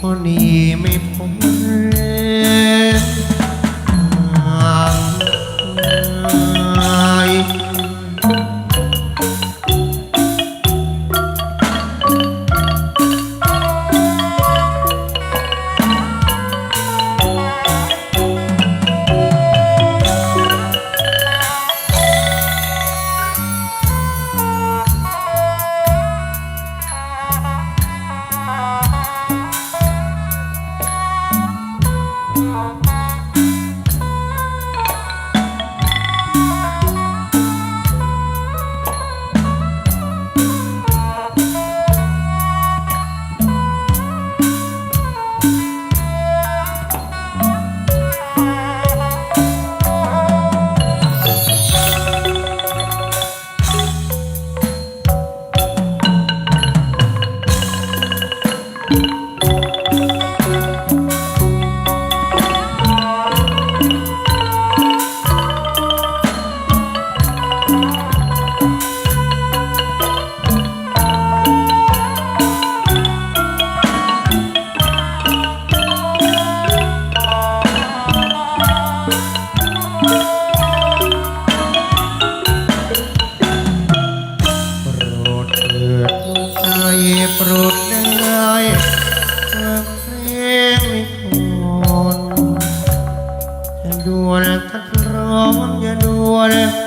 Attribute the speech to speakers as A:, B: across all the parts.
A: พอดีไม่พ้น อ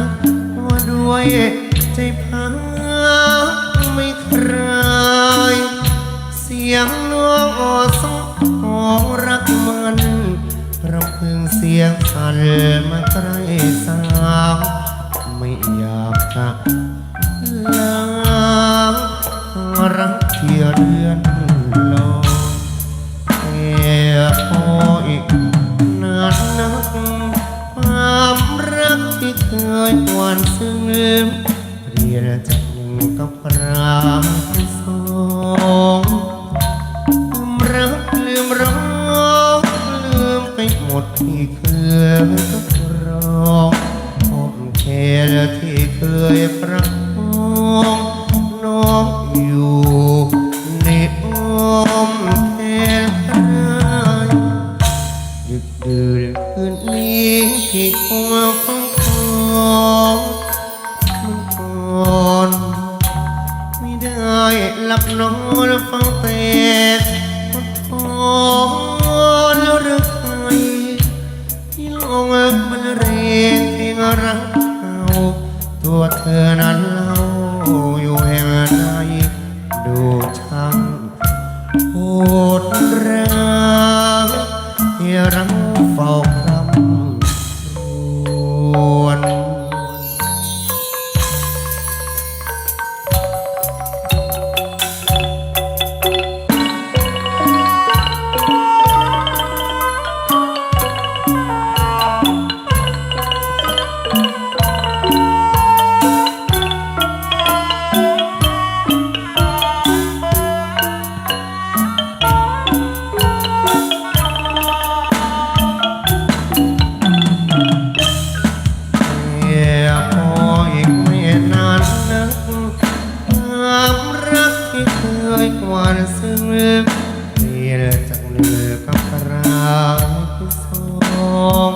A: ักว่าด้วยใจพังไม่คลายเสียงน้องออสของรักมันรำพึงเสียงสั่นมาใกล้สาวไม่อยากจะ เคยหวานซึ้งเปลี่ยนจากหนึ่งกับรางที่สองลืมรักลืมร้องลืมไปหมดที่เคยกับรองผมแค่ที่เคยประ หลับนอนฟังแต่พอทอนรักใครที่ลงมันเรียงเพลงรักเอาตัวเธอนั้นางที่สอง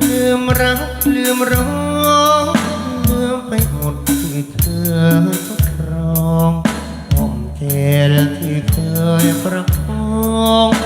A: ลืมรักลืมร้องลืมไปหมดที่เธอต้องรองผมเทลที่เคยประคอง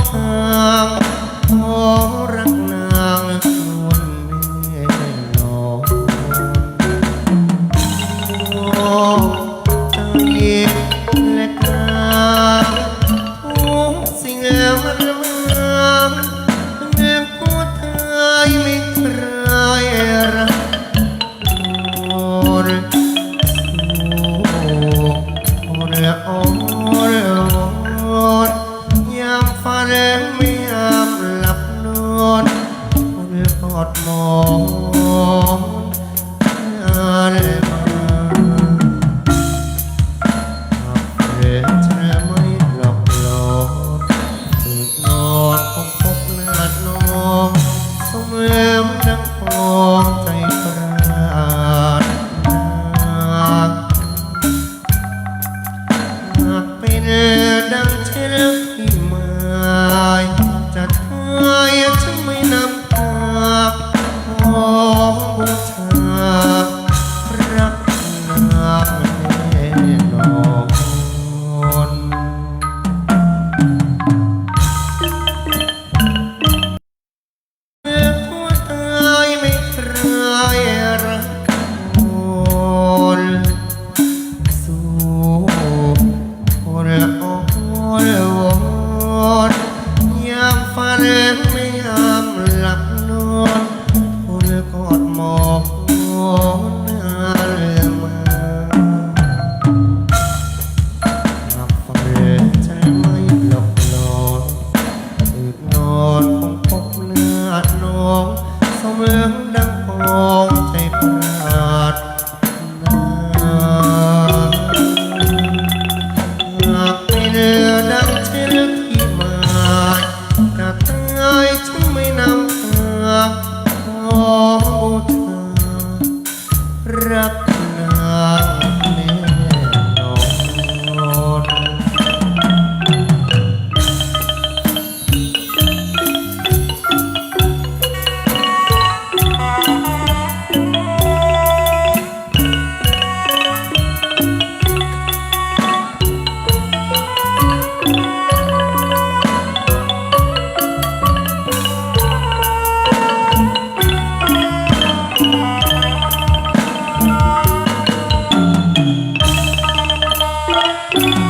A: ข อน เ